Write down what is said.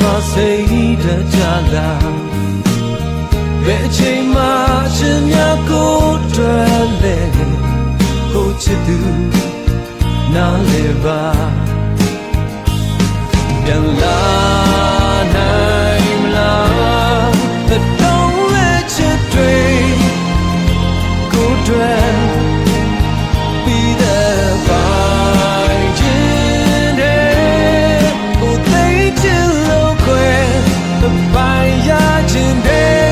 မစိတ်တကြလားဘယ်အချိန်မှအချင်းများကိုတွေ့လဲကိုချစ်သူနားလေပါပြန်လာနိုင် ရခြင်းတဲ့